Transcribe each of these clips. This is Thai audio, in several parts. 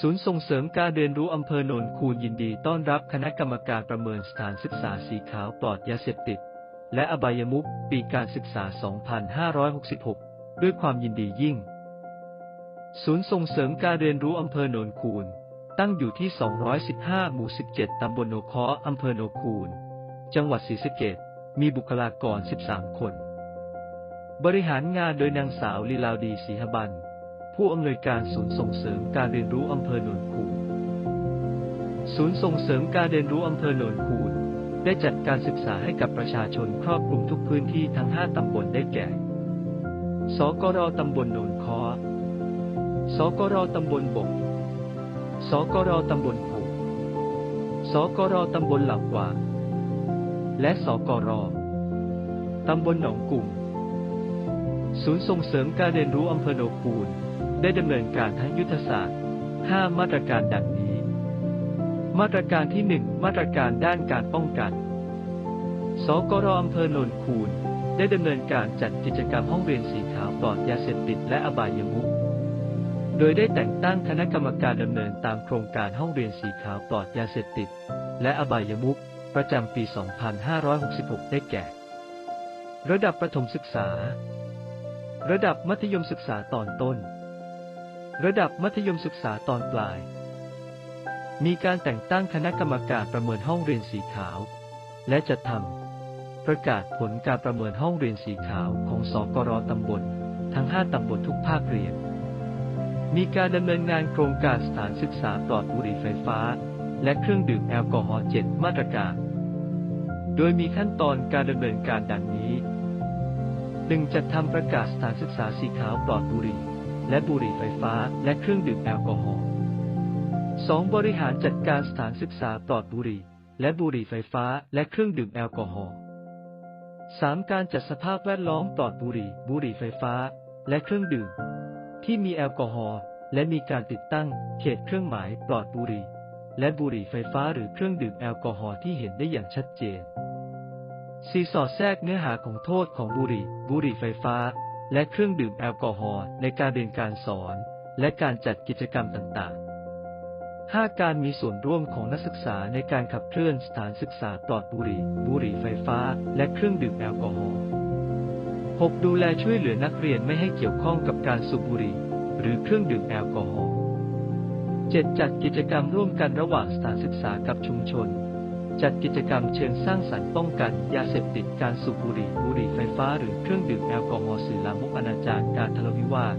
ศูนย์ส่งเสริมการเรียนรู้อำเภอโนนคูนยินดีต้อนรับคณะกรรมการประเมินสถานศึกษาสีขาวปลอดยาเสพติด และอบายมุขปีการศึกษา 2566 ด้วยความยินดียิ่ง ศูนย์ส่งเสริมการเรียนรู้อำเภอโนนคูนตั้งอยู่ที่ 215 หมู่ 17 ตำบลโนคาะอำเภอโนคูน จังหวัดศรีสะเกษมีบุคลากร 13 คน บริหารงานโดยนางสาวลีลาวดีศรีหบัน ผู้อำนวยการศูนย์ส่งเสริมการเรียนรู้อำเภอโนนคูนศูนย์ส่งเสริมการเรียนรู้อำเภอโนนคูนได้จัดการศึกษาให้กับประชาชนครอบคลุมทุกพื้นที่ทั้ง 5 ตำบลได้แก่ สกรตำบลโนนคอสกรตำบลบก สกรตำบลผูสกรตำบลหลับกวางและสกรตำบลหนองกุ่ม ศูนย์ส่งเสริมการเรียนรู้อำเภอโนคูน ได้ดำเนินการทั้งยุทธศาสตร์ 5 มาตรการดังนี้ มาตรการที่ 1 มาตรการด้านการป้องกัน สกรอำเภอโนนคูนได้ดำเนินการจัดกิจกรรมห้องเรียนสีขาวปลอดยาเสพติดและอบายมุข โดยได้แต่งตั้งคณะกรรมการดำเนินตามโครงการห้องเรียนสีขาวปลอดยาเสพติดและอบายมุขประจำปี 2566 ได้แก่ ระดับประถมศึกษา ระดับมัธยมศึกษาตอนต้น ระดับมัธยมศึกษาตอนปลาย มีการแต่งตั้งคณะกรรมการประเมินห้องเรียนสีขาว และจะทำประกาศผลการประเมินห้องเรียนสีขาวของสกรตำบล ทั้ง 5 ตำบลทุกภาคเรียน มีการดำเนินงานโครงการสถานศึกษาปลอดบุหรี่ไฟฟ้า และเครื่องดื่มแอลกอฮอล์7มาตรการ โดยมีขั้นตอนการดำเนินการดังนี้ 1. จัดทำประกาศสถานศึกษาสีขาวปลอดบุหรี่ และบุหรี่ไฟฟ้า และเครื่องดื่มแอลกอฮอล์ 2. บริหารจัดการสถานศึกษาปลอดบุหรี่ และบุหรี่ไฟฟ้า และเครื่องดื่มแอลกอฮอล์ 3. การจัดสภาพแวดล้อมปลอดบุหรี่ บุหรี่ไฟฟ้า และเครื่องดื่ม ที่มีแอลกอฮอล์และมีการติดตั้งเขตเครื่องหมายปลอดบุหรี่ และบุหรี่ไฟฟ้าหรือเครื่องดื่มแอลกอฮอล์ที่เห็นได้อย่างชัดเจน 4. สอดแทรกเนื้อหาของโทษของบุหรี่ บุหรี่ไฟฟ้า และเครื่องดื่มแอลกอฮอล์ในการเรียนการสอน และการจัดกิจกรรมต่าง ๆ 5. การมีส่วนร่วมของนักศึกษาในการขับเคลื่อนสถานศึกษาปลอดบุหรี่ บุหรี่ไฟฟ้า และเครื่องดื่มแอลกอฮอล์ 6. ดูแลช่วยเหลือนักเรียนไม่ให้เกี่ยวข้องกับการสูบบุหรี่ หรือเครื่องดื่มแอลกอฮอล์ 7. จัดกิจกรรมร่วมกันระหว่างสถานศึกษากับชุมชน จัดกิจกรรมเชิงสร้างสรรค์ป้องกัน ยาเสพติดการสูบบุหรี่บุหรี่ไฟฟ้าหรือเครื่องดื่มแอลกอฮอล์สื่อลามกอนาจารการทะเลาะวิวาท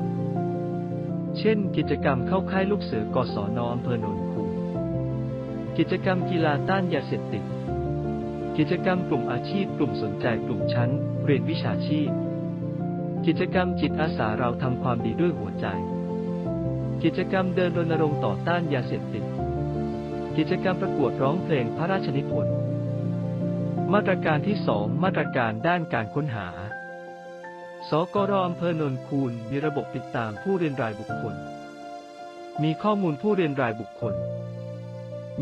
เช่น กิจกรรมเข้าค่ายลูกเสือกศนอำเภอโนนคูกิจกรรมกีฬาต้านยาเสพติด กิจกรรมกลุ่มอาชีพกลุ่มสนใจกลุ่มชั้น เรียนวิชาชีพ กิจกรรมจิตอาสาเราทำความดีด้วยหัวใจ กิจกรรมเดินรณรงค์ต่อต้านยาเสพติด กิจกรรมประกวดร้องเพลงพระราชนิพนธ์ มาตรการที่ 2 มาตรการด้านการค้นหา สกรอำเภอโนนคูนมีระบบติดตามผู้เรียนรายบุคคล มีข้อมูลผู้เรียนรายบุคคล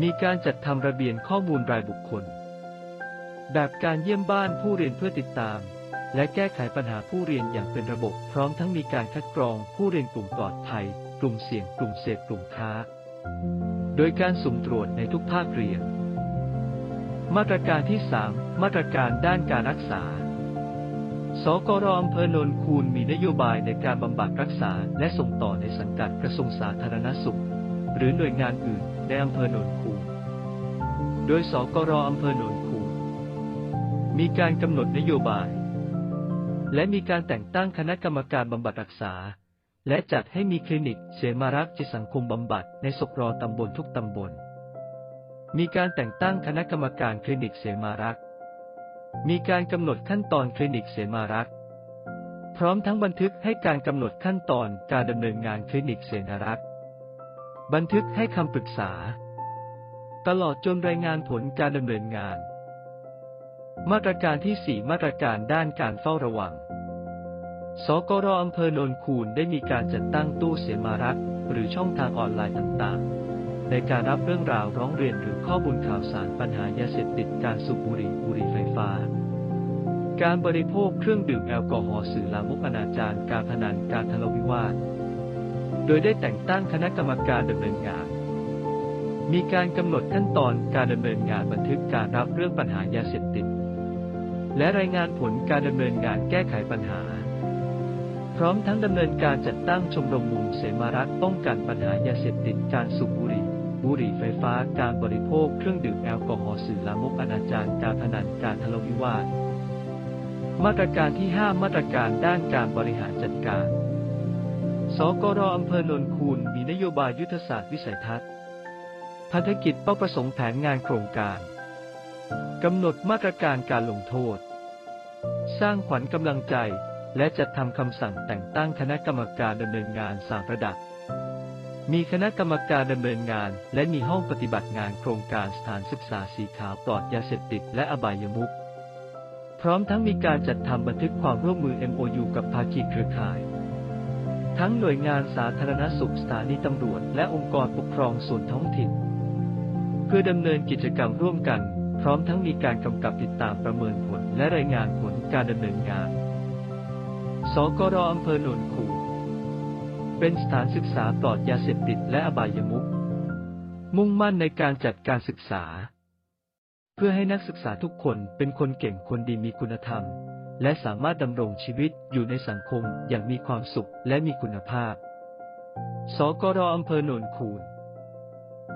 มีการจัดทำระเบียนข้อมูลรายบุคคล แบบการเยี่ยมบ้านผู้เรียนเพื่อติดตาม และแก้ไขปัญหาผู้เรียนอย่างเป็นระบบ พร้อมทั้งมีการคัดกรองผู้เรียนกลุ่มปลอดภัย กลุ่มเสี่ยง กลุ่มเสพกลุ่มค้า โดยการสุ่มตรวจในทุกภาคเรียน มาตรการที่ 3 มาตรการด้านการรักษา สกรอำเภอโนนคูนมีนโยบายในการบำบัดรักษาและส่งต่อในสังกัดกระทรวงสาธารณสุข หรือหน่วยงานอื่นในอำเภอโนนคูน โดยสกรอำเภอโนนคูนมีการกำหนดนโยบาย และมีการแต่งตั้งคณะกรรมการบำบัดรักษา และจัดให้มีคลินิกเสมารักษ์จิตสังคมบำบัดในสกรอตำบลทุกตำบล มีการแต่งตั้งคณะกรรมการคลินิกเสมารักษ์มีการกำหนดขั้นตอนคลินิกเสมารักษ์พร้อมทั้งบันทึกให้การกำหนดขั้นตอนการดำเนินงานคลินิกเสนารักษ์บันทึกให้คำปรึกษา ตลอดจนรายงานผลการดำเนินงาน มาตรการที่ 4 มาตรการด้านการเฝ้าระวัง สกรอำเภอโนนคูนได้มีการจัดตั้งตู้เสมารักหรือช่องทางออนไลน์ต่างๆ ในการรับเรื่องราวร้องเรียนหรือข้อมูลข่าวสารปัญหายาเสพติดการสูบบุหรี่บุหรี่ไฟฟ้า การบริโภคเครื่องดื่มแอลกอฮอล์สื่อลามกอนาจารการพนันการทะเลาะวิวาท โดยได้แต่งตั้งคณะกรรมการดำเนินงาน มีการกำหนดขั้นตอนการดำเนินงานบันทึกการรับเรื่องปัญหายาเสพติด และรายงานผลการดำเนินงานแก้ไขปัญหา พร้อมทั้งดำเนินการจัดตั้งชมรมมุมเสมารัฐป้องกันปัญหายาเสพติดการสูบบุหรี่ บุหรี่ไฟฟ้าการบริโภคเครื่องดื่มแอลกอฮอล์สื่อลามกอนาจารการพนันการทะเลาะวิวาท มาตรการที่ 5 มาตรการด้านการบริหารจัดการ สกรอำเภอโนนคูนมีนโยบายยุทธศาสตร์วิสัยทัศน์พันธกิจเป้าประสงค์แผนงานโครงการกำหนดมาตรการการลงโทษ สร้างขวัญกำลังใจ และจัดทำคำสั่งแต่งตั้งคณะกรรมการดำเนินงานสามระดับ มีคณะกรรมการดำเนินงาน และมีห้องปฏิบัติงานโครงการสถานศึกษาสีขาวปลอดยาเสพติดและอบายมุขพร้อมทั้งมีการจัดทำบันทึกความร่วมมือ MOU กับภาคีเครือข่าย ทั้งหน่วยงานสาธารณสุขสถานีตำรวจ และองค์กรปกครองส่วนท้องถิ่น เพื่อดำเนินกิจกรรมร่วมกัน พร้อมทั้งมีการกำกับติดตามประเมินผลและรายงานผลการดำเนินงาน สกรอำเภอโนนคูนเป็นสถานศึกษาปลอดยาเสพติดและอบายมุขมุ่งมั่นในการจัดการศึกษา เพื่อให้นักศึกษาทุกคนเป็นคนเก่งคนดีมีคุณธรรม และสามารถดำรงชีวิตอยู่ในสังคมอย่างมีความสุขและมีคุณภาพ สกรอำเภอโนนคูน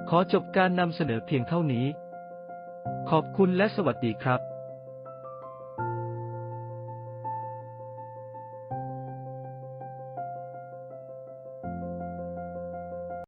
ขอจบการนำเสนอเพียงเท่านี้ ขอบคุณและสวัสดีครับ